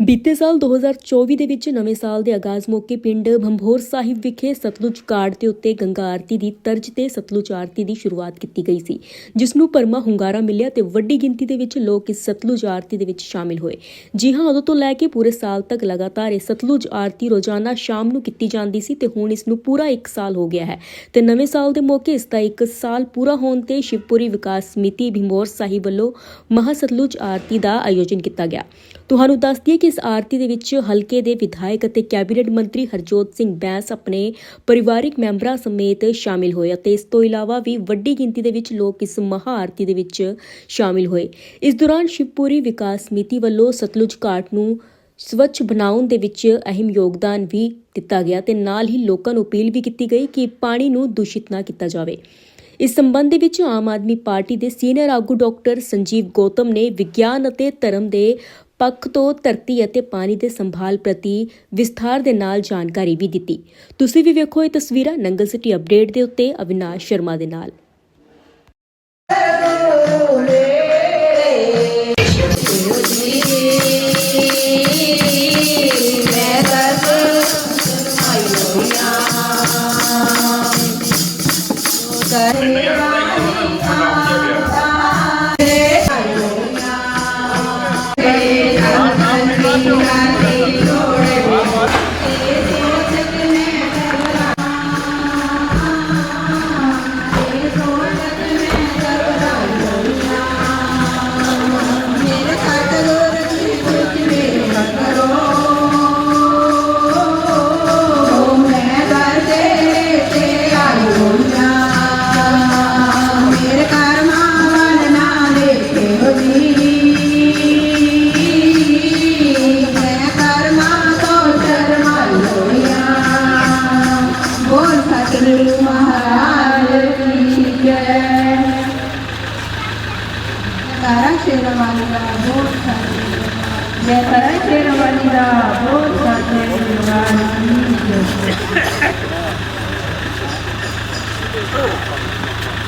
ਬੀਤੇ ਸਾਲ 2024 ਦੇ ਵਿੱਚ ਨਵੇਂ ਸਾਲ ਦੇ ਆਗਾਜ਼ ਮੌਕੇ ਪਿੰਡ ਭੰਬੋਰ ਸਾਹਿਬ ਵਿਖੇ ਸਤਲੁਜ ਘਾਟ ਦੇ ਉੱਤੇ ਗੰਗਾ ਆਰਤੀ ਦੀ ਤਰਜ਼ ਤੇ ਸਤਲੁਜ ਆਰਤੀ ਦੀ ਸ਼ੁਰੂਆਤ ਕੀਤੀ ਗਈ ਸੀ, ਜਿਸ ਨੂੰ ਪਰਮਾ ਹੁੰਗਾਰਾ ਮਿਲਿਆ ਤੇ ਵੱਡੀ ਗਿਣਤੀ ਦੇ ਵਿੱਚ ਲੋਕ ਇਸ ਸਤਲੁਜ ਆਰਤੀ ਦੇ ਵਿੱਚ ਸ਼ਾਮਿਲ ਹੋਏ। ਜੀ ਹਾਂ, ਉਦੋਂ ਤੋਂ ਲੈ ਕੇ ਪੂਰੇ ਸਾਲ ਤੱਕ ਲਗਾਤਾਰ ਇਹ ਸਤਲੁਜ ਆਰਤੀ ਰੋਜ਼ਾਨਾ ਸ਼ਾਮ ਨੂੰ ਕੀਤੀ ਜਾਂਦੀ ਸੀ ਤੇ ਹੁਣ ਇਸ ਨੂੰ ਪੂਰਾ 1 ਸਾਲ ਹੋ ਗਿਆ ਹੈ ਤੇ ਨਵੇਂ ਸਾਲ ਦੇ ਮੌਕੇ ਇਸ ਦਾ 1 ਸਾਲ ਪੂਰਾ ਹੋਣ ਤੇ ਸ਼ਿਵਪੁਰੀ ਵਿਕਾਸ ਸਮਿਤੀ ਭੰਬੋਰ ਸਾਹਿਬ ਵੱਲੋਂ ਮਹਾ ਸਤਲੁਜ ਆਰਤੀ ਦਾ ਆਯੋਜਨ ਕੀਤਾ ਗਿਆ। ਤੁਹਾਨੂੰ ਦੱਸ ਦਈਏ ਕਿ ਇਸ ਆਰਤੀ ਦੇ ਵਿੱਚ ਹਲਕੇ ਦੇ ਵਿਧਾਇਕ ਅਤੇ ਕੈਬਨਿਟ ਮੰਤਰੀ ਹਰਜੋਤ ਸਿੰਘ ਬੈਂਸ ਆਪਣੇ ਪਰਿਵਾਰਿਕ ਮੈਂਬਰਾਂ ਸਮੇਤ ਸ਼ਾਮਿਲ ਹੋਏ ਅਤੇ ਇਸ ਤੋਂ ਇਲਾਵਾ ਵੀ ਵੱਡੀ ਗਿਣਤੀ ਦੇ ਵਿੱਚ ਲੋਕ ਇਸ ਮਹਾ ਆਰਤੀ ਦੇ ਵਿੱਚ ਸ਼ਾਮਿਲ ਹੋਏ। ਇਸ ਦੌਰਾਨ ਸ਼ਿਵਪੁਰੀ ਵਿਕਾਸ ਸਮਿਤੀ ਵੱਲੋਂ ਸਤਲੁਜ ਘਾਟ ਨੂੰ ਸਵੱਛ ਬਣਾਉਣ ਦੇ ਵਿੱਚ ਅਹਿਮ ਯੋਗਦਾਨ ਵੀ ਦਿੱਤਾ ਗਿਆ ਤੇ ਨਾਲ ਹੀ ਲੋਕਾਂ ਨੂੰ ਅਪੀਲ ਵੀ ਕੀਤੀ ਗਈ ਕਿ ਪਾਣੀ ਨੂੰ ਦੂਸ਼ਿਤ ਨਾ ਕੀਤਾ ਜਾਵੇ। ਇਸ ਸੰਬੰਧ ਵਿੱਚ ਆਮ ਆਦਮੀ ਪਾਰਟੀ ਦੇ ਸੀਨੀਅਰ ਆਗੂ ਡਾਕਟਰ ਸੰਜੀਵ ਗੌਤਮ ਨੇ ਵਿਗਿਆਨ ਅਤੇ ਧਰਮ ਦੇ ਪੱਖ ਤੋਂ ਧਰਤੀ ਅਤੇ ਪਾਣੀ ਦੇ ਸੰਭਾਲ ਪ੍ਰਤੀ ਵਿਸਥਾਰ ਦੇ ਨਾਲ ਜਾਣਕਾਰੀ ਵੀ ਦਿੱਤੀ। ਤੁਸੀਂ ਵੀ ਵੇਖੋ ਇਹ ਤਸਵੀਰਾਂ ਨੰਗਲ ਸਿਟੀ ਅਪਡੇਟ ਦੇ ਉੱਤੇ ਅਵਿਨਾਸ਼ ਸ਼ਰਮਾ ਦੇ ਨਾਲ।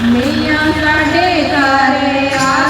ਮੀਆਂ ਸਾਡੇ ਘਰ ਆਵੇਗੀ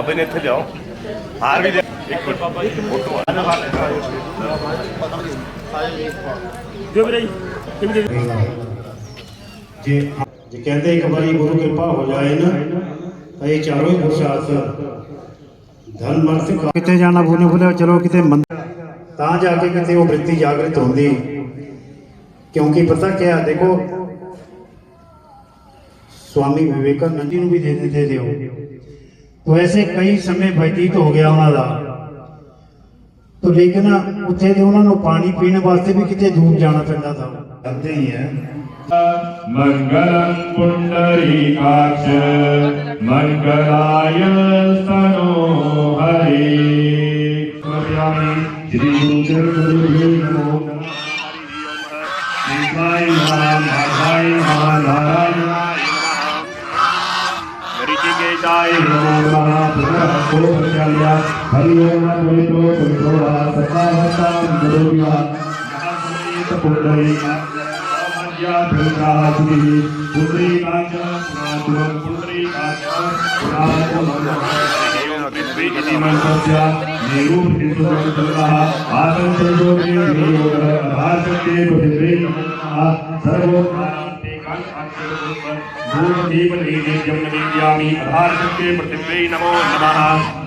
ਬਾਬੇ ਨੇ ਇੱਥੇ ਵੀ ਲਿਆ। ਜੇ ਕਹਿੰਦੇ ਇੱਕ ਵਾਰੀ ਗੁਰੂ ਕਿਰਪਾ ਹੋ ਜਾਏ ਨਾ ਤਾਂ ਇਹ ਚਾਰੋਂ ਹੀ ਗੁਰਸ਼ਾਸ ਧਨ ਮਰਤ ਕਿਤੇ ਜਾਣਾ ਭੁਨੇ ਭੁਲੇ ਚਲੋ ਕਿਤੇ ਤਾਂ ਜਾ ਕੇ ਕਿਤੇ ਉਹ ਬ੍ਰਿਤੀ ਜਾਗਰਤ ਹੁੰਦੀ। ਕਿਉਂਕਿ ਪਤਾ ਕਿਆ ਦੇਖੋ ਸਵਾਮੀ ਵਿਵੇਕਾਨੰਦ ਜੀ ਨੂੰ ਵੀ ਦੇ ਦਿੰਦੇ ਦਿਓ। तो ऐसे ਕਈ ਸਮੇਂ ਬਤੀਤ ਹੋ ਗਿਆ ਉਹਨਾਂ ਦਾ तो ਲੇਕਿਨ ਉੱਥੇ ਦੇ ਉਹਨਾਂ ਨੂੰ ਪਾਣੀ ਪੀਣ ਵਾਸਤੇ ਵੀ ਕਿਤੇ ਦੂਰ ਜਾਣਾ ਪੈਂਦਾ था ਕਰਦੇ ਹੀ ਹੈ मङ्गलं पुण्डरीकाक्ष मङ्गलाय स्तनो हरि स्मर्यामि श्रीगुरुदेवगुरुभ्यो नमो नमः शिवाय नमः माधवाय नमः नारायणाय ਮਰੀਜੀ ਕੇ ਜਾਏ हरि ओम द्वैतो कुंभोहा सत्तावतां गुरुव्या महासमेत पुंडरी मध्या दुर्गावती पुंडरी कांच पुरातुरं पुंडरी कांच पुरातुरं गतिमन्तस्य निरूपितसंसर्गः आसंसर्गो देवयोगः आसक्ते पृथिवी नमः सर्वोपकारान्ते पृथिवी नमो नमः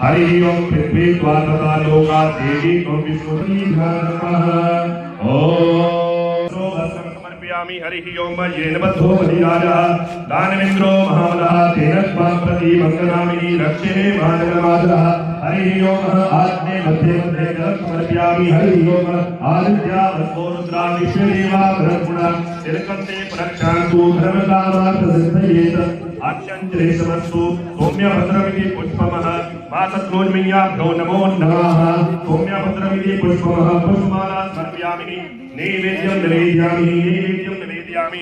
हरि ओम पृथ्वी त्वातता लोका देवी ओम विष्णुपति नमः ओम समर्पयामि हरिः ओम येन बद्धो मधिराजः दानवेन्द्रो महाबलः तेन त्वां प्रति मङ्गलामिनी रक्षे मानवमातरः हरिः ओम आत्मे मध्ये मध्ये जलं समर्पयामि हरिः ओम आदित्या वस्तो रुद्रा विश्वदेवा ब्रह्मणा तिलकन्ते प्ररक्षान्तु धर्मकामार्थसिद्धयेत आख्यञ्जले समस्तु सौम्यभद्रमिति पुष्पमः मासक्रोज्मिन्याभ्यो नमो नमः सौम्यभद्रमिति पुष्पमः पुष्पमाला समर्पयामि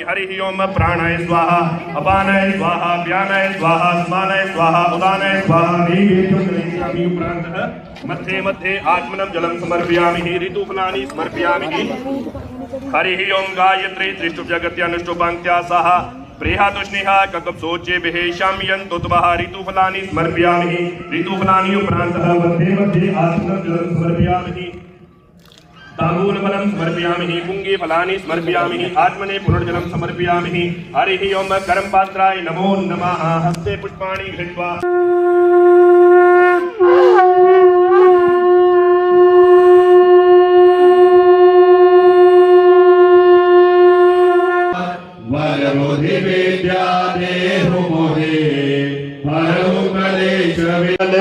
हरिः ओम, प्राणाय स्वाहा, अपानाय स्वाहा स्वाहा स्वाहा स्वाहा मध्ये मध्ये समर्पयामि, ऋतुफलानि समर्पयामि। हरिः ओम, गायत्री त्रिष्टुप जगत्यानुष्टुपाङ्क्त्या सह प्रेहातुष्णिः ककप्सोच्चेभिः शाम्यन्तुत्वः ऋतुफलानि समर्पयामि। ऋतुफलानि उपरान्तः मध्ये मध्ये समर्पयामि। ताम्बूलफलं समर्पयामि पुङ्गे फलानि समर्पयामि आत्मने पुनर्जलं समर्पयामि हरिः ओम करम्पात्राय नमो नमः, हस्ते पुष्पाणि विल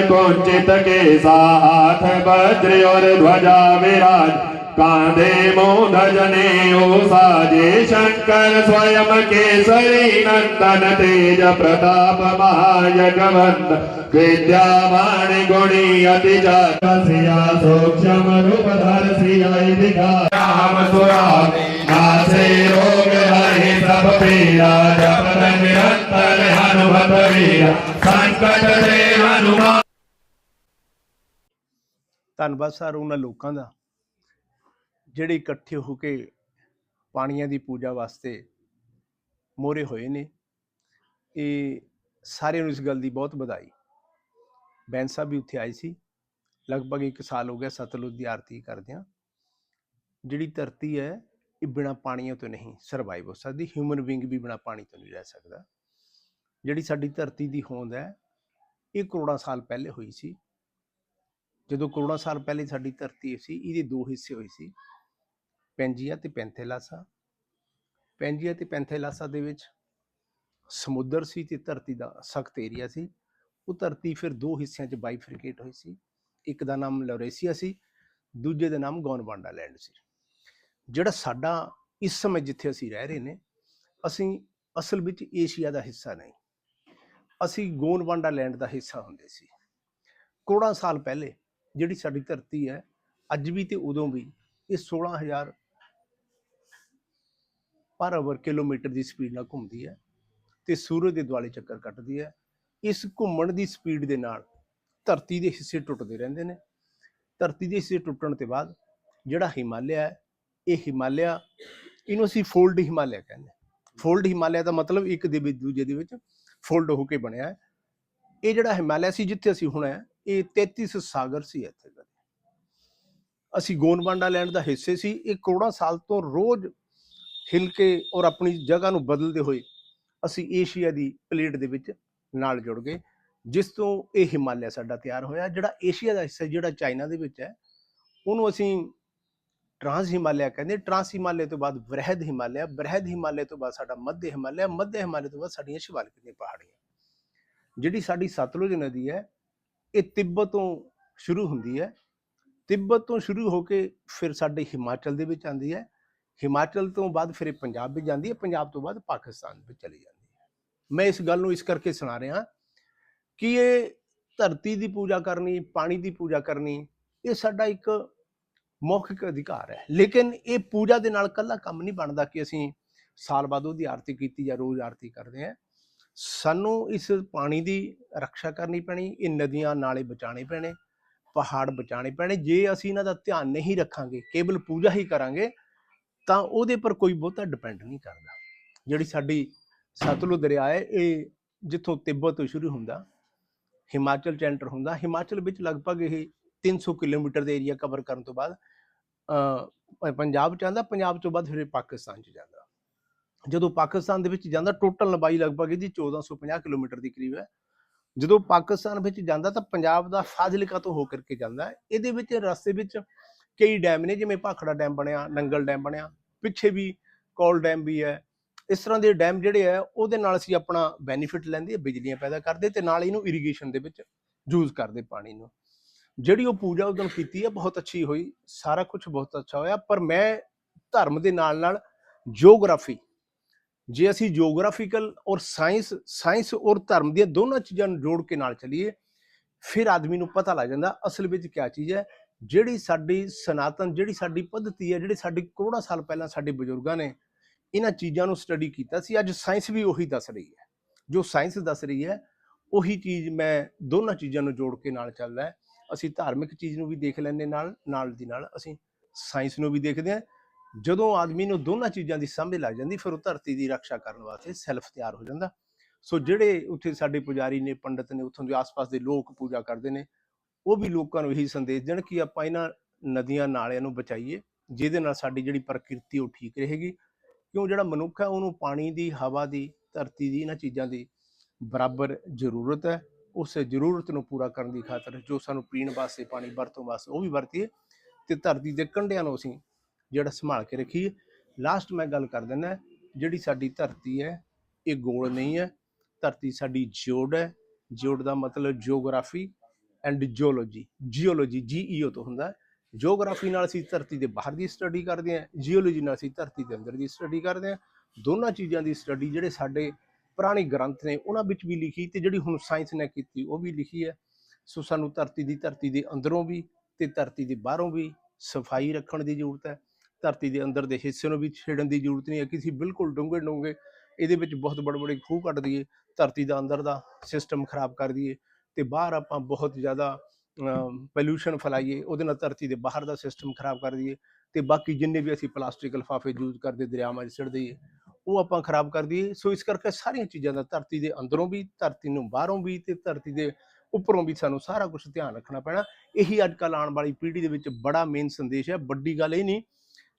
कुंचित के साथ वज्र और ध्वजा विराज। कांधे मोध जने ओ साजे शंकर स्वयं केसरी नंदन तेज प्रताप महायगवंत विद्यावान गुणी अति जासिया सूक्ष्म रूप धर सिया दिखा राम सुराम नासे रोग हरे सब पीरा जपत निरंतर हनुमत वीरा संकट से हनुमान ਧੰਨਵਾਦ ਸਰ ਉਹਨਾਂ ਲੋਕਾਂ ਦਾ ਜਿਹੜੇ ਇਕੱਠੇ ਹੋ ਕੇ ਪਾਣੀਆਂ ਦੀ ਪੂਜਾ ਵਾਸਤੇ ਮੋਰੇ ਹੋਏ ਨੇ, ਇਹ ਸਾਰਿਆਂ ਨੂੰ ਇਸ ਗੱਲ ਦੀ ਬਹੁਤ ਵਧਾਈ। ਬੈਂਸ ਸਾਹਿਬ ਵੀ ਉੱਥੇ ਆਏ ਸੀ, ਲਗਭਗ 1 ਸਾਲ ਹੋ ਗਿਆ ਸਤਲੁਜ ਦੀ ਆਰਤੀ ਕਰਦਿਆਂ ਜਿਹੜੀ ਧਰਤੀ ਹੈ, ਇਹ ਬਿਨਾ ਪਾਣੀਆਂ ਤੋਂ ਨਹੀਂ ਸਰਵਾਈਵ ਹੋ ਸਕਦੀ ਹਿਊਮਨ ਬੀਇੰਗ ਵੀ ਬਿਨਾ ਪਾਣੀ ਤੋਂ ਨਹੀਂ ਰਹਿ ਸਕਦਾ। ਜਿਹੜੀ ਸਾਡੀ ਧਰਤੀ ਦੀ ਹੋਂਦ ਹੈ, ਇਹ ਕਰੋੜਾਂ ਸਾਲ ਪਹਿਲੇ ਹੋਈ ਸੀ। ਜਦੋਂ ਕਰੋੜਾਂ ਸਾਲ ਪਹਿਲੇ ਸਾਡੀ ਧਰਤੀ ਸੀ, ਇਹਦੇ ਦੋ ਹਿੱਸੇ ਹੋਏ ਸੀ। ਪੈਂਜੀਆ ਤੇ ਪੈਂਥੇਲਾਸਾ ਪੈਂਜੀਆ ਤੇ ਪੈਂਥੇਲਾਸਾ ਦੇ ਵਿੱਚ ਸਮੁੰਦਰ ਸੀ ਤੇ ਧਰਤੀ ਦਾ ਸਖਤ ਏਰੀਆ ਸੀ। ਉਹ ਧਰਤੀ ਫਿਰ ਦੋ ਹਿੱਸਿਆਂ 'ਚ ਬਾਈਫਰਕੇਟ ਹੋਈ ਸੀ। ਇੱਕ ਦਾ ਨਾਮ ਲੋਰੇਸੀਆ ਸੀ, ਦੂਜੇ ਦਾ ਨਾਮ ਗੌਨਵਾਂਡਾ ਲੈਂਡ ਸੀ। ਜਿਹੜਾ ਸਾਡਾ ਇਸ ਸਮੇਂ ਜਿੱਥੇ ਅਸੀਂ ਰਹਿ ਰਹੇ ਨੇ, ਅਸੀਂ ਅਸਲ ਵਿੱਚ ਏਸ਼ੀਆ ਦਾ ਹਿੱਸਾ ਨਹੀਂ। ਅਸੀਂ ਗੋਨਵਾਂਡਾ ਲੈਂਡ ਦਾ ਹਿੱਸਾ ਹੁੰਦੇ ਸੀ। ਕਰੋੜਾਂ ਸਾਲ ਪਹਿਲੇ ਜਿਹੜੀ ਸਾਡੀ ਧਰਤੀ ਹੈ, ਅੱਜ ਵੀ ਤੇ ਉਦੋਂ ਵੀ ਇਹ 16000 ਪਰ ਆਵਰ ਕਿਲੋਮੀਟਰ ਦੀ ਸਪੀਡ ਨਾਲ ਘੁੰਮਦੀ ਹੈ ਤੇ ਸੂਰਜ ਦੇ ਦੁਆਲੇ ਚੱਕਰ ਕੱਟਦੀ ਹੈ। ਇਸ ਘੁੰਮਣ ਦੀ ਸਪੀਡ ਦੇ ਨਾਲ ਧਰਤੀ ਦੇ ਹਿੱਸੇ ਟੁੱਟਦੇ ਰਹਿੰਦੇ ਨੇ। ਧਰਤੀ ਦੇ ਹਿੱਸੇ ਟੁੱਟਣ ਤੋਂ ਬਾਅਦ ਜਿਹੜਾ ਹਿਮਾਲਿਆ ਹੈ, ਇਹ ਹਿਮਾਲਿਆ ਇਹਨੂੰ ਅਸੀਂ ਫੋਲਡ ਹਿਮਾਲਿਆ ਕਹਿੰਦੇ ਫੋਲਡ ਹਿਮਾਲਿਆ ਦਾ ਮਤਲਬ ਇੱਕ ਦੇ ਵਿੱਚ ਦੂਜੇ ਦੇ ਵਿੱਚ ਫੋਲਡ ਹੋ ਕੇ ਬਣਿਆ ਹੈ। ਇਹ ਜਿਹੜਾ ਹਿਮਾਲਿਆ ਸੀ ਜਿੱਥੇ ਅਸੀਂ ਹੁਣ ਹੈ, ਇਹ 33 ਸਾਗਰ ਸੀ ਇੱਥੇ ਦਾ ਅਸੀਂ ਗੋਨਵਾਂਡਾ ਲੈਂਡ ਦਾ ਹਿੱਸੇ ਸੀ। ਇਹ ਕਰੋੜਾਂ ਸਾਲ ਤੋਂ ਰੋਜ਼ ਹਿਲ ਕੇ ਔਰ ਆਪਣੀ ਜਗ੍ਹਾ ਨੂੰ ਬਦਲਦੇ ਹੋਏ ਅਸੀਂ ਏਸ਼ੀਆ ਦੀ ਪਲੇਟ ਦੇ ਵਿੱਚ ਨਾਲ ਜੁੜ ਗਏ, ਜਿਸ ਤੋਂ ਇਹ ਹਿਮਾਲਿਆ ਸਾਡਾ ਤਿਆਰ ਹੋਇਆ, ਜਿਹੜਾ ਏਸ਼ੀਆ ਦਾ ਹਿੱਸਾ, ਜਿਹੜਾ ਚਾਈਨਾ ਦੇ ਵਿੱਚ ਹੈ, ਉਹਨੂੰ ਅਸੀਂ ਟਰਾਂਸ ਹਿਮਾਲਿਆ ਕਹਿੰਦੇ ਟਰਾਂਸ ਹਿਮਾਲਿਆ ਤੋਂ ਬਾਅਦ ਬ੍ਰਹਿਦ ਹਿਮਾਲਿਆ ਬ੍ਰਹਿਦ ਹਿਮਾਲਿਆ ਤੋਂ ਬਾਅਦ ਸਾਡਾ ਮੱਧ ਹਿਮਾਲਿਆ ਮੱਧ ਹਿਮਾਲਿਆ ਤੋਂ ਬਾਅਦ ਸਾਡੀਆਂ ਸ਼ਿਵਾਲਿਕ ਦੀਆਂ ਪਹਾੜੀਆਂ। ਜਿਹੜੀ ਸਾਡੀ ਸਤਲੁਜ ਨਦੀ ਹੈ, ਇਹ ਤਿੱਬਤ ਤੋਂ ਸ਼ੁਰੂ ਹੁੰਦੀ ਹੈ। ਤਿੱਬਤ ਤੋਂ ਸ਼ੁਰੂ ਹੋ ਕੇ ਫਿਰ ਸਾਡੇ ਹਿਮਾਚਲ ਦੇ ਵਿੱਚ ਆਉਂਦੀ ਹੈ। ਹਿਮਾਚਲ ਤੋਂ ਬਾਅਦ ਫਿਰ ਇਹ ਪੰਜਾਬ ਵਿੱਚ ਜਾਂਦੀ ਹੈ, ਪੰਜਾਬ ਤੋਂ ਬਾਅਦ ਪਾਕਿਸਤਾਨ ਵਿੱਚ ਚਲੀ ਜਾਂਦੀ ਹੈ। ਮੈਂ ਇਸ ਗੱਲ ਨੂੰ ਇਸ ਕਰਕੇ ਸੁਣਾ ਰਿਹਾ ਕਿ ਇਹ ਧਰਤੀ ਦੀ ਪੂਜਾ ਕਰਨੀ, ਪਾਣੀ ਦੀ ਪੂਜਾ ਕਰਨੀ, ਇਹ ਸਾਡਾ ਇੱਕ ਮੌਖਿਕ ਅਧਿਕਾਰ ਹੈ। ਲੇਕਿਨ ਇਹ ਪੂਜਾ ਦੇ ਨਾਲ ਕੱਲਾ ਕੰਮ ਨਹੀਂ ਬਣਦਾ ਕਿ ਅਸੀਂ ਸਾਲ ਬਾਅਦ ਉਹਦੀ ਆਰਤੀ ਕੀਤੀ ਜਾਂ ਰੋਜ਼ ਆਰਤੀ ਕਰਦੇ ਹਾਂ। ਸਾਨੂੰ ਇਸ ਪਾਣੀ ਦੀ ਰੱਖਿਆ ਕਰਨੀ ਪੈਣੀ, ਇਹ ਨਦੀਆਂ ਨਾਲੇ ਬਚਾਣੇ ਪੈਣੇ, ਪਹਾੜ ਬਚਾਣੇ ਪੈਣੇ। ਜੇ ਅਸੀਂ ਇਹਨਾਂ ਦਾ ਧਿਆਨ ਨਹੀਂ ਰੱਖਾਂਗੇ, ਕੇਵਲ ਪੂਜਾ ਹੀ ਕਰਾਂਗੇ ਤਾਂ ਉਹਦੇ ਪਰ ਕੋਈ ਬਹੁਤਾ ਡਿਪੈਂਡ ਨਹੀਂ ਕਰਦਾ। ਜਿਹੜੀ ਸਾਡੀ ਸਤਲੁਜ ਦਰਿਆ ਹੈ, ਇਹ ਜਿੱਥੋਂ ਤਿੱਬਤ ਤੋਂ ਸ਼ੁਰੂ ਹੁੰਦਾ, ਹਿਮਾਚਲ ਚ ਐਂਟਰ ਹੁੰਦਾ, ਹਿਮਾਚਲ ਵਿੱਚ ਲਗਭਗ ਇਹ 300 ਕਿਲੋਮੀਟਰ ਦੇ ਏਰੀਆ ਕਵਰ ਕਰਨ ਤੋਂ ਬਾਅਦ ਪੰਜਾਬ ਚ ਆਂਦਾ ਪੰਜਾਬ ਤੋਂ ਬਾਅਦ ਫਿਰ ਇਹ ਪਾਕਿਸਤਾਨ ਚ ਜਾਂਦਾ। ਜਦੋਂ ਪਾਕਿਸਤਾਨ ਦੇ ਵਿੱਚ ਜਾਂਦਾ ਟੋਟਲ ਲੰਬਾਈ ਲਗਭਗ ਇਹਦੀ 1450 ਕਿਲੋਮੀਟਰ ਦੀ ਕਰੀਬ ਹੈ। ਜਦੋਂ ਪਾਕਿਸਤਾਨ ਵਿੱਚ ਜਾਂਦਾ ਤਾਂ ਪੰਜਾਬ ਦਾ ਫਾਜ਼ਿਲਕਾ ਤੋਂ ਹੋ ਕਰਕੇ ਜਾਂਦਾ ਇਹਦੇ ਵਿੱਚ ਰਸਤੇ ਵਿੱਚ ਕਈ ਡੈਮ ਨੇ, ਜਿਵੇਂ ਭਾਖੜਾ ਡੈਮ ਬਣਿਆ, ਨੰਗਲ ਡੈਮ ਬਣਿਆ ਪਿੱਛੇ ਵੀ ਕੋਲ ਡੈਮ ਵੀ ਹੈ। ਇਸ ਤਰ੍ਹਾਂ ਦੇ ਡੈਮ ਜਿਹੜੇ ਆ ਉਹਦੇ ਨਾਲ ਅਸੀਂ ਆਪਣਾ ਬੈਨੀਫਿਟ ਲੈਂਦੇ ਆ ਬਿਜਲੀਆਂ ਪੈਦਾ ਕਰਦੇ ਤੇ ਨਾਲ ਇਹਨੂੰ ਇਰੀਗੇਸ਼ਨ ਦੇ ਵਿੱਚ ਯੂਜ਼ ਕਰਦੇ ਪਾਣੀ ਨੂੰ। ਜਿਹੜੀ ਉਹ ਪੂਜਾ ਉਦੋਂ ਕੀਤੀ ਹੈ, ਬਹੁਤ ਅੱਛੀ ਹੋਈ, ਸਾਰਾ ਕੁਝ ਬਹੁਤ ਅੱਛਾ ਹੋਇਆ, ਪਰ ਮੈਂ ਧਰਮ ਦੇ ਨਾਲ ਨਾਲ ਜੀਓਗ੍ਰਾਫੀ ਜੇ ਅਸੀਂ ਜੀਓਗ੍ਰਾਫੀਕਲ ਔਰ ਸਾਇੰਸ ਸਾਇੰਸ ਔਰ ਧਰਮ ਦੀਆਂ ਦੋਨਾਂ ਚੀਜ਼ਾਂ ਨੂੰ ਜੋੜ ਕੇ ਨਾਲ ਚੱਲੀਏ, ਫਿਰ ਆਦਮੀ ਨੂੰ ਪਤਾ ਲੱਗ ਜਾਂਦਾ ਅਸਲ ਵਿੱਚ ਕੀ ਚੀਜ਼ ਹੈ ਜਿਹੜੀ ਸਾਡੀ ਸਨਾਤਨ, ਜਿਹੜੀ ਸਾਡੀ ਪੱਧਤੀ ਹੈ, ਜਿਹੜੀ ਸਾਡੀ ਕਰੋੜਾਂ ਸਾਲ ਪਹਿਲਾਂ ਸਾਡੇ ਬਜ਼ੁਰਗਾਂ ਨੇ ਇਹਨਾਂ ਚੀਜ਼ਾਂ ਨੂੰ ਸਟੱਡੀ ਕੀਤਾ ਸੀ, ਅੱਜ ਸਾਇੰਸ ਵੀ ਉਹੀ ਦੱਸ ਰਹੀ ਹੈ। ਜੋ ਸਾਇੰਸ ਦੱਸ ਰਹੀ ਹੈ, ਉਹੀ ਚੀਜ਼ ਮੈਂ ਦੋਨਾਂ ਚੀਜ਼ਾਂ ਨੂੰ ਜੋੜ ਕੇ ਨਾਲ ਚੱਲਦਾ ਹੈ। ਅਸੀਂ ਧਾਰਮਿਕ ਚੀਜ਼ ਨੂੰ ਵੀ ਦੇਖ ਲੈਂਦੇ ਨਾਲ ਨਾਲ ਦੀ ਨਾਲ ਅਸੀਂ ਸਾਇੰਸ ਨੂੰ ਵੀ ਦੇਖਦੇ ਹਾਂ। ਜਦੋਂ ਆਦਮੀ ਨੂੰ ਦੋਨਾਂ ਚੀਜ਼ਾਂ ਦੀ ਸਮਝ ਲੱਗ ਜਾਂਦੀ, ਫਿਰ ਉਹ ਧਰਤੀ ਦੀ ਰੱਖਿਆ ਕਰਨ ਵਾਸਤੇ ਸੈਲਫ ਤਿਆਰ ਹੋ ਜਾਂਦਾ। ਸੋ ਜਿਹੜੇ ਉੱਥੇ ਸਾਡੇ ਪੁਜਾਰੀ ਨੇ, ਪੰਡਤ ਨੇ, ਉੱਥੋਂ ਦੇ ਆਸ-ਪਾਸ ਦੇ ਲੋਕ ਪੂਜਾ ਕਰਦੇ ਨੇ ਉਹ ਵੀ ਲੋਕਾਂ ਨੂੰ ਇਹੀ ਸੰਦੇਸ਼ ਦੇਣ ਕਿ ਆਪਾਂ ਇਹਨਾਂ ਨਦੀਆਂ ਨਾਲਿਆਂ ਨੂੰ ਬਚਾਈਏ, ਜਿਹਦੇ ਨਾਲ ਸਾਡੀ ਜਿਹੜੀ ਪ੍ਰਕਿਰਤੀ ਉਹ ਠੀਕ ਰਹੇਗੀ। ਕਿਉਂ ਜਿਹੜਾ ਮਨੁੱਖ ਹੈ, ਉਹਨੂੰ ਪਾਣੀ ਦੀ, ਹਵਾ ਦੀ, ਧਰਤੀ ਦੀ, ਇਹਨਾਂ ਚੀਜ਼ਾਂ ਦੀ ਬਰਾਬਰ ਜ਼ਰੂਰਤ ਹੈ। ਉਸ ਜ਼ਰੂਰਤ ਨੂੰ ਪੂਰਾ ਕਰਨ ਦੀ ਖਾਤਰ ਜੋ ਸਾਨੂੰ ਪੀਣ ਵਾਸਤੇ, ਪਾਣੀ ਵਰਤੋਂ ਵਾਸਤੇ ਉਹ ਵੀ ਵਰਤੀਏ ਤੇ ਧਰਤੀ ਦੇ ਕੰਢਿਆਂ ਨੂੰ ਅਸੀਂ ਜਿਹੜਾ ਸੰਭਾਲ ਕੇ ਰੱਖੀਏ। ਲਾਸਟ ਮੈਂ ਗੱਲ ਕਰ ਦਿੰਦਾ, ਜਿਹੜੀ ਸਾਡੀ ਧਰਤੀ ਹੈ, ਇਹ ਗੋਲ ਨਹੀਂ ਹੈ। ਧਰਤੀ ਸਾਡੀ ਜੋੜ ਹੈ। ਜੋੜ ਦਾ ਮਤਲਬ geography and geology geology, G E O ਤੋਂ ਹੁੰਦਾ ਜੀਓਗ੍ਰਾਫੀ ਨਾਲ ਅਸੀਂ ਧਰਤੀ ਦੇ ਬਾਹਰ ਦੀ ਸਟੱਡੀ ਕਰਦੇ ਹਾਂ, ਜੀਓਲੋਜੀ ਨਾਲ ਅਸੀਂ ਧਰਤੀ ਦੇ ਅੰਦਰ ਦੀ ਸਟੱਡੀ ਕਰਦੇ ਹਾਂ। ਦੋਨਾਂ ਚੀਜ਼ਾਂ ਦੀ ਸਟੱਡੀ ਜਿਹੜੇ ਸਾਡੇ ਪੁਰਾਣੇ ਗ੍ਰੰਥ ਨੇ, ਉਹਨਾਂ ਵਿੱਚ ਵੀ ਲਿਖੀ ਤੇ ਜਿਹੜੀ ਹੁਣ ਸਾਇੰਸ ਨੇ ਕੀਤੀ, ਉਹ ਵੀ ਲਿਖੀ ਹੈ। ਸੋ ਸਾਨੂੰ ਧਰਤੀ ਦੀ ਧਰਤੀ ਦੇ ਅੰਦਰੋਂ ਵੀ ਤੇ ਧਰਤੀ ਦੇ ਬਾਹਰੋਂ ਵੀ ਸਫ਼ਾਈ ਰੱਖਣ ਦੀ ਜ਼ਰੂਰਤ ਹੈ। ਧਰਤੀ ਦੇ ਅੰਦਰ ਦੇ ਹਿੱਸੇ ਨੂੰ ਵੀ ਛੇੜਨ ਦੀ ਜ਼ਰੂਰਤ ਨਹੀਂ ਹੈ। ਕਿਸੇ ਬਿਲਕੁਲ ਡੂੰਘੇ ਡੂੰਘੇ ਇਹਦੇ ਵਿੱਚ ਬਹੁਤ ਬੜੇ ਬੜੇ ਖੂਹ ਕੱਢ ਦਈਏ, ਧਰਤੀ ਦਾ ਅੰਦਰ ਦਾ ਸਿਸਟਮ ਖਰਾਬ ਕਰ ਦਈਏ। ਤੇ ਬਾਹਰ ਆਪਾਂ ਬਹੁਤ ਜ਼ਿਆਦਾ ਪੋਲੂਸ਼ਨ ਫੈਲਾਈਏ, ਉਹਦੇ ਨਾਲ ਧਰਤੀ ਦੇ ਬਾਹਰ ਦਾ ਸਿਸਟਮ ਖਰਾਬ ਕਰ ਦਈਏ ਤੇ ਬਾਕੀ ਜਿੰਨੇ ਵੀ ਅਸੀਂ ਪਲਾਸਟਿਕ ਲਿਫਾਫੇ ਯੂਜ਼ ਕਰਦੇ, ਦਰਿਆਵਾਂ 'ਚ ਸਿੱਟ ਦਈਏ, ਉਹ ਆਪਾਂ ਖਰਾਬ ਕਰ ਦਈਏ। ਸੋ ਇਸ ਕਰਕੇ ਸਾਰੀਆਂ ਚੀਜ਼ਾਂ ਦਾ ਧਰਤੀ ਦੇ ਅੰਦਰੋਂ ਵੀ, ਧਰਤੀ ਨੂੰ ਬਾਹਰੋਂ ਵੀ ਤੇ ਧਰਤੀ ਦੇ ਉੱਪਰੋਂ ਵੀ ਸਾਨੂੰ ਸਾਰਾ ਕੁਝ ਧਿਆਨ ਰੱਖਣਾ ਪੈਣਾ। ਇਹੀ ਅੱਜ ਕੱਲ੍ਹ ਆਉਣ ਵਾਲੀ ਪੀੜ੍ਹੀ ਦੇ ਵਿੱਚ ਬੜਾ ਮੇਨ ਸੰਦੇਸ਼ ਹੈ। ਵੱਡੀ ਗੱਲ ਇਹ ਨਹੀਂ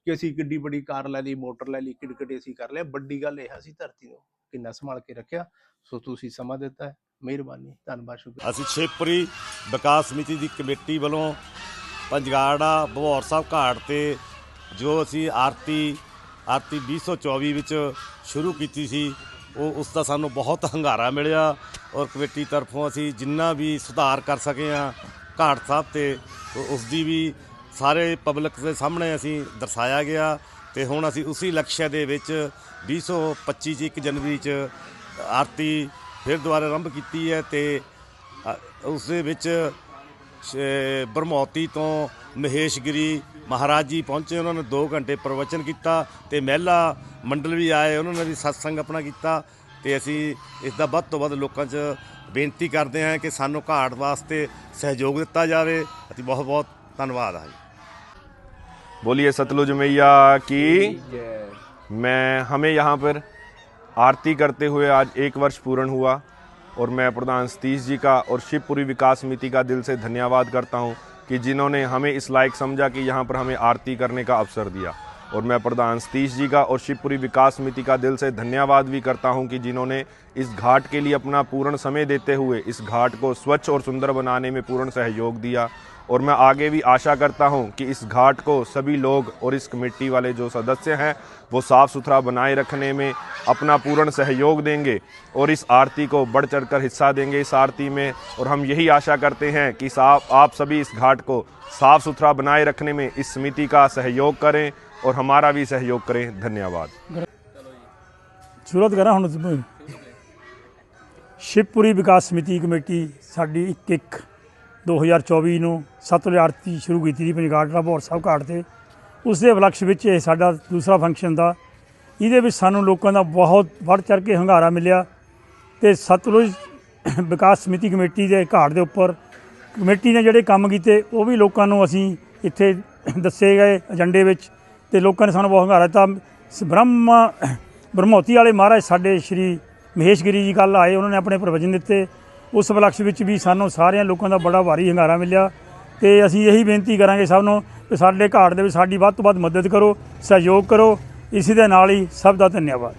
ਕਿ ਅਸੀਂ ਕਿੱਡੀ ਵੱਡੀ ਕਾਰ ਲੈ ਲਈ, ਮੋਟਰ ਲੈ ਲਈ ਕਿੱਡ ਕਿੱਡੇ ਅਸੀਂ ਕਰ ਲਿਆ। ਵੱਡੀ ਗੱਲ ਇਹ ਹੈ ਅਸੀਂ ਧਰਤੀ ਨੂੰ ਕਿੰਨਾ ਸੰਭਾਲ ਕੇ ਰੱਖਿਆ। ਸੋ ਤੁਸੀਂ ਸਮਾਂ ਦਿੱਤਾ ਹੈ। ਮਿਹਰਬਾਨੀ, ਧੰਨਵਾਦ, ਸ਼ੁਕਰੀਆ। ਅਸੀਂ ਛੇਪਰੀ ਵਿਕਾਸ ਸਮਿਤੀ ਦੀ ਕਮੇਟੀ ਵੱਲੋਂ ਪੰਜਗਾੜਾ ਭਵੌਰ ਸਾਹਿਬ ਘਾਟ ਤੇ ਜੋ ਅਸੀਂ ਆਰਤੀ ਆਰਤੀ 2024 ਵਿੱਚ ਸ਼ੁਰੂ ਕੀਤੀ ਸੀ, ਉਹ ਉਸ ਦਾ ਸਾਨੂੰ ਬਹੁਤ ਹੰਗਾਰਾ ਮਿਲਿਆ ਔਰ ਕਮੇਟੀ ਤਰਫੋਂ ਅਸੀਂ ਜਿੰਨਾ ਵੀ ਸੁਧਾਰ ਕਰ ਸਕੇ ਆ ਘਾਟ ਸਾਹਿਬ ਤੇ, ਉਹ ਉਸ ਦੀ ਵੀ ਸਾਰੇ ਪਬਲਿਕ ਦੇ ਸਾਹਮਣੇ ਅਸੀਂ ਦਰਸਾਇਆ ਗਿਆ ਤੇ ਹੁਣ ਅਸੀਂ ਉਸੇ ਲਕਸ਼ਯ ਦੇ ਵਿੱਚ 2025 ਚ 1 ਜਨਵਰੀ ਚ ਆਰਤੀ ਫਿਰ ਦੁਬਾਰਾ ਆਰੰਭ ਕੀਤੀ ਹੈ ਤੇ ਉਸ ਦੇ ਵਿੱਚ ਬਰਮੌਤੀ ਤੋਂ ਮਹੇਸ਼ਗਰੀ ਮਹਾਰਾਜ ਜੀ ਪਹੁੰਚੇ ਉਹਨਾਂ ਨੇ 2 ਘੰਟੇ ਪ੍ਰਵਚਨ ਕੀਤਾ ਤੇ ਮਹਿਲਾ ਮੰਡਲ ਵੀ ਆਏ ਉਹਨਾਂ ਨੇ ਵੀ satsang ਆਪਣਾ ਕੀਤਾ ਤੇ ਅਸੀਂ ਇਸ ਦਾ ਵੱਧ ਤੋਂ ਵੱਧ ਲੋਕਾਂ 'ਚ ਬੇਨਤੀ ਕਰਦੇ ਹਾਂ ਕਿ ਸਾਨੂੰ ਘਾਟ ਵਾਸਤੇ ਸਹਿਯੋਗ ਦਿੱਤਾ ਜਾਵੇ। ਅਤੇ ਬਹੁਤ ਬਹੁਤ ਧੰਨਵਾਦ ਹੈ ਬੋਲੀਏ ਸਤਲੁਜ ਮਈਆ ਕੀ? ਮੈਂ ਹਮੇ ਯਹਾਂ ਪਰ आरती करते हुए आज एक वर्ष पूर्ण हुआ और मैं प्रधान सतीश जी का और शिवपुरी विकास समिति का दिल से धन्यवाद करता हूँ कि जिन्होंने हमें इस लायक समझा कि यहाँ पर हमें आरती करने का अवसर दिया। और मैं प्रधान सतीश जी का और शिवपुरी विकास समिति का दिल से धन्यवाद भी करता हूँ कि जिन्होंने इस घाट के लिए अपना पूर्ण समय देते हुए इस घाट को स्वच्छ और सुंदर बनाने में पूर्ण सहयोग दिया। और मैं आगे भी आशा करता हूं कि इस घाट को सभी लोग और इस कमेटी वाले जो सदस्य हैं वो साफ़ सुथरा बनाए रखने में अपना पूर्ण सहयोग देंगे और इस आरती को बढ़ चढ़ कर हिस्सा देंगे इस आरती में और हम यही आशा करते हैं कि साफ आप सभी इस घाट को साफ़ सुथरा बनाए रखने में इस समिति का सहयोग करें और हमारा भी सहयोग करें धन्यवाद ਸ਼ੁਰੂਆਤ ਕਰਾਂ ਹੁਣ ਤੋਂ। ਸ਼ਿਵਪੁਰੀ ਵਿਕਾਸ ਸਮਿਤੀ ਕਮੇਟੀ ਸਾਡੀ 1 1 2024 ਨੂੰ ਸਤਲੁਜ ਆਰਤੀ ਸ਼ੁਰੂ ਕੀਤੀ ਸੀ ਪੰਜਗਾਟ ਭੌਰ ਸਾਹਿਬ ਘਾਟ ਤੇ। ਉਸ ਦੇ ਉਪਲਕਸ਼ ਵਿੱਚ ਇਹ ਸਾਡਾ ਦੂਸਰਾ ਫੰਕਸ਼ਨ ਦਾ। ਇਹਦੇ ਵਿੱਚ ਸਾਨੂੰ ਲੋਕਾਂ ਦਾ ਬਹੁਤ ਵੱਧ ਚੜ ਕੇ ਹੰਗਾਰਾ ਮਿਲਿਆ ਤੇ ਸਤਲੁਜ ਵਿਕਾਸ ਸਮਿਤੀ ਕਮੇਟੀ ਦੇ ਘਾਟ ਦੇ ਉੱਪਰ ਕਮੇਟੀ ਨੇ ਜਿਹੜੇ ਕੰਮ ਕੀਤੇ, ਉਹ ਵੀ ਲੋਕਾਂ ਨੂੰ ਅਸੀਂ ਇੱਥੇ ਦੱਸੇ ਗਏ ਏਜੰਡੇ ਵਿੱਚ ਤੇ ਲੋਕਾਂ ਨੇ ਸਾਨੂੰ ਬਹੁਤ ਹੰਗਾਰਾ ਦਿੱਤਾ। ਬ੍ਰਹਮ ਬ੍ਰਹਮੋਤੀ ਵਾਲੇ ਮਹਾਰਾਜ ਸਾਡੇ ਸ਼੍ਰੀ ਮਹੇਸ਼ਗਿਰੀ ਜੀ ਕੱਲ ਆਏ, ਉਹਨਾਂ ਨੇ ਆਪਣੇ ਪ੍ਰਵਚਨ ਦਿੱਤੇ। ਉਸ ਵਿਲਕਸ਼ ਵਿੱਚ ਵੀ ਸਾਨੂੰ ਸਾਰਿਆਂ ਲੋਕਾਂ ਦਾ ਬੜਾ ਭਾਰੀ ਹੰਗਾਰਾ ਮਿਲਿਆ ਤੇ ਅਸੀਂ ਇਹੀ ਬੇਨਤੀ ਕਰਾਂਗੇ ਸਭ ਨੂੰ ਕਿ ਸਾਡੇ ਘਾਟ ਦੇ ਵਿੱਚ ਸਾਡੀ ਵੱਧ ਤੋਂ ਵੱਧ ਮਦਦ ਕਰੋ, ਸਹਿਯੋਗ ਕਰੋ, ਇਸੇ ਦੇ ਨਾਲ ਹੀ ਸਭ ਦਾ ਧੰਨਵਾਦ।